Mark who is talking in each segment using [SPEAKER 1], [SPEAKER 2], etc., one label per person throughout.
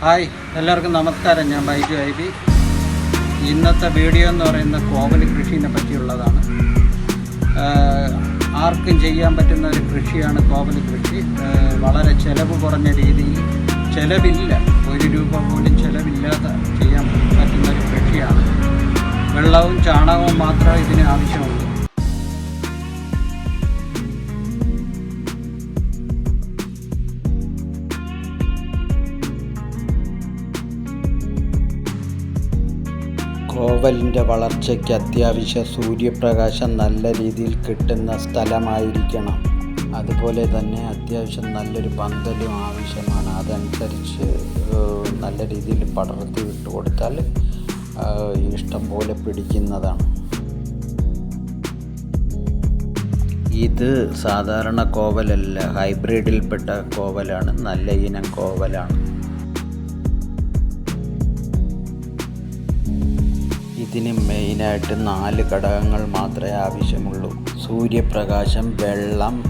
[SPEAKER 1] Hi എല്ലാവർക്കും നമസ്കാരം. ഞാൻ ബൈജു ഐ ബി ഇന്നത്തെ വീഡിയോ എന്ന് പറയുന്ന കോവൽ കൃഷിനെ പറ്റിയുള്ളതാണ്. ആർക്കും ചെയ്യാൻ പറ്റുന്ന ഒരു കൃഷിയാണ് കോവൽ കൃഷി. വളരെ ചിലവ് കുറഞ്ഞ രീതിയിൽ ചിലവില്ല. ഒരു രൂപ പോലും ചിലവില്ലാതെ ചെയ്യാൻ പറ്റുന്ന ഒരു കൃഷിയാണ്. വെള്ളവും ചാണകവും മാത്രമേ ഇതിന് ആവശ്യമുള്ളൂ. കോവലിന്റെ വളർച്ചയ്ക്ക് അത്യാവശ്യ സൂര്യപ്രകാശം നല്ല രീതിയിൽ കിട്ടുന്ന സ്ഥലമായിരിക്കണം. അതുപോലെ തന്നെ അത്യാവശ്യം നല്ലൊരു പന്തലും ആവശ്യമാണ്. അതനുസരിച്ച് നല്ല രീതിയിൽ പടർത്തി വിട്ട് കൊടുത്താൽ ഇഷ്ടം പോലെ പിടിക്കുന്നതാണ്. ഇത് സാധാരണ കോവലല്ല. ഹൈബ്രിഡിൽപ്പെട്ട കോവലാണ്. നല്ല ഇനം കോവലാണ്. ഇതിന് മെയിനായിട്ട് നാല് ഘടകങ്ങൾ മാത്രമേ ആവശ്യമുള്ളൂ. സൂര്യപ്രകാശം വെള്ളം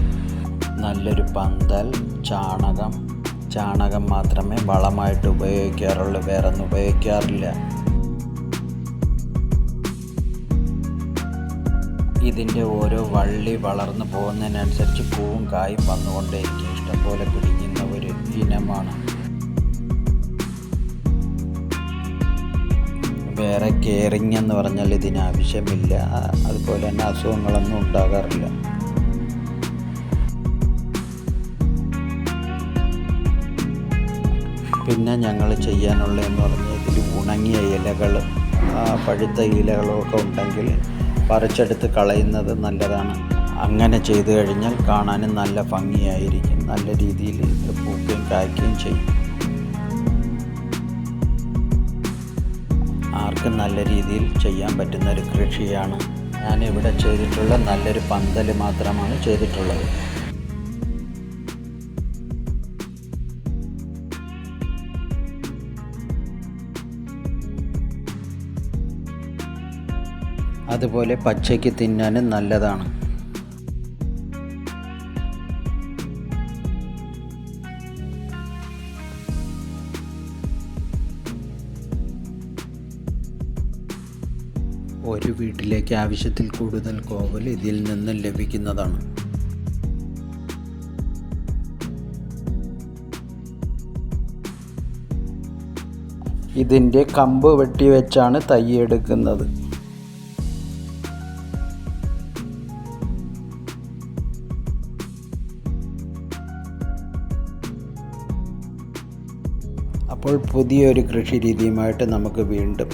[SPEAKER 1] നല്ലൊരു പന്തൽ ചാണകം. ചാണകം മാത്രമേ വളമായിട്ട് ഉപയോഗിക്കാറുള്ളൂ വേറെ ഒന്നും ഉപയോഗിക്കാറില്ല. ഇതിന്റെ ഓരോ വള്ളി വളർന്നു പോകുന്നതിനനുസരിച്ച് പൂവും കായും വന്നുകൊണ്ടേയിരിക്കും. ഇഷ്ടംപോലെ പിടിക്കുന്ന ഒരു ഇനമാണ്. കെയറിങ് എന്ന് പറഞ്ഞാൽ ഇതിന് ആവശ്യമില്ല. അതുപോലെ തന്നെ അസുഖങ്ങളൊന്നും ഉണ്ടാകാറില്ല. പിന്നെ ഞങ്ങൾ ചെയ്യാനുള്ളതെന്ന് പറഞ്ഞാൽ ഇതിൽ ഉണങ്ങിയ ഇലകൾ പഴുത്ത ഇലകളൊക്കെ ഉണ്ടെങ്കിൽ പറിച്ചെടുത്ത് കളയുന്നത് നല്ലതാണ്. അങ്ങനെ ചെയ്തു കഴിഞ്ഞാൽ കാണാനും നല്ല ഭംഗിയായിരിക്കും. നല്ല രീതിയിൽ പൂക്കുകയും കായ്ക്കുകയും ചെയ്യും. ആർക്കും നല്ല രീതിയിൽ ചെയ്യാൻ പറ്റുന്ന ഒരു കൃഷിയാണ്. ഞാൻ ഇവിടെ ചെയ്തിട്ടുള്ള നല്ലൊരു പന്തൽ മാത്രമാണ് ചെയ്തിട്ടുള്ളത്. അതുപോലെ പച്ചയ്ക്ക് തിന്നാനും നല്ലതാണ്. ഒരു വീട്ടിലേക്ക് ആവശ്യത്തിൽ കൂടുതൽ കോവൽ ഇതിൽ നിന്ന് ലഭിക്കുന്നതാണ്. ഇതിന്റെ കമ്പ് വെട്ടിവെച്ചാണ് തൈ എടുക്കുന്നത്. അപ്പോൾ പുതിയൊരു കൃഷി രീതിയുമായിട്ട് നമുക്ക് വീണ്ടും